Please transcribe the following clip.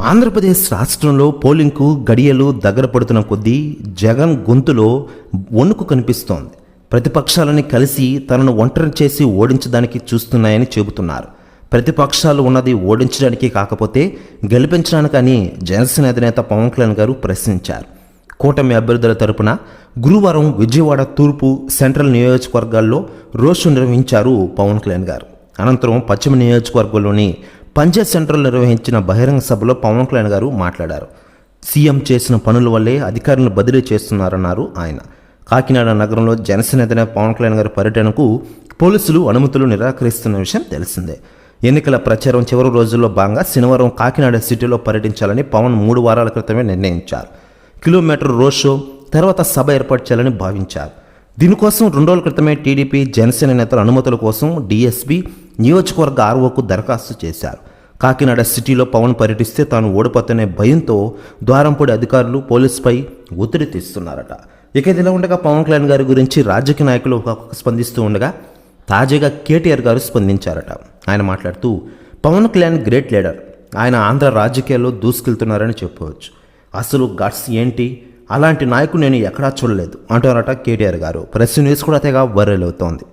ఆంధ్రప్రదేశ్ రాష్ట్రంలో పోలింగ్కు గడియలు దగ్గర పడుతున్న కొద్దీ జగన్ గొంతులో వణుకు కనిపిస్తోంది. ప్రతిపక్షాలని కలిసి తనను ఒంటరి చేసి ఓడించడానికి చూస్తున్నాయని చెబుతున్నారు. ప్రతిపక్షాలు ఉన్నది ఓడించడానికి కాకపోతే గెలిపించడానికని జనసేన అధినేత పవన్ కళ్యాణ్ గారు ప్రశ్నించారు. కూటమి అభ్యర్థుల తరపున గురువారం విజయవాడ తూర్పు సెంట్రల్ నియోజకవర్గాల్లో రోషు నిర్వహించారు పవన్ కళ్యాణ్ గారు. అనంతరం పశ్చిమ నియోజకవర్గంలోని పంచాయత్ సెంటర్లో నిర్వహించిన బహిరంగ సభలో పవన్ కళ్యాణ్ గారు మాట్లాడారు. సీఎం చేసిన పనుల వల్లే అధికారులను బదిలీ చేస్తున్నారన్నారు ఆయన. కాకినాడ నగరంలో జనసేన అధినేత పవన్ కళ్యాణ్ గారి పర్యటనకు పోలీసులు అనుమతులు నిరాకరిస్తున్న విషయం తెలిసిందే. ఎన్నికల ప్రచారం చివరి రోజుల్లో భాగంగా శనివారం కాకినాడ సిటీలో పర్యటించాలని పవన్ మూడు వారాల క్రితమే నిర్ణయించారు. కిలోమీటర్ రోడ్ షో తర్వాత సభ ఏర్పాటు చేయాలని భావించారు. దీనికోసం రెండు రోజుల క్రితమే టీడీపీ జనసేన నేతల అనుమతుల కోసం డీఎస్పీ నియోజకవర్గ ఆర్ఓకు దరఖాస్తు చేశారు. కాకినాడ సిటీలో పవన్ పర్యటిస్తే తాను ఓడిపోతనే భయంతో ద్వారంపూడి అధికారులు పోలీసుపై ఒత్తిడి తీస్తున్నారట. ఇక ఇదిలా ఉండగా పవన్ కళ్యాణ్ గారి గురించి రాజకీయ నాయకులు ఒక స్పందిస్తూ ఉండగా తాజాగా కేటీఆర్ గారు స్పందించారట. ఆయన మాట్లాడుతూ పవన్ కళ్యాణ్ గ్రేట్ లీడర్. ఆయన ఆంధ్ర రాజకీయాల్లో దూసుకెళ్తున్నారని చెప్పవచ్చు. అసలు గట్స్ ఏంటి? అలాంటి నాయకుడు నేను ఎక్కడా చూడలేదు అంటారట కేటీఆర్ గారు. ప్రెస్ న్యూస్ కూడా తెగ వైరల్ అవుతోంది.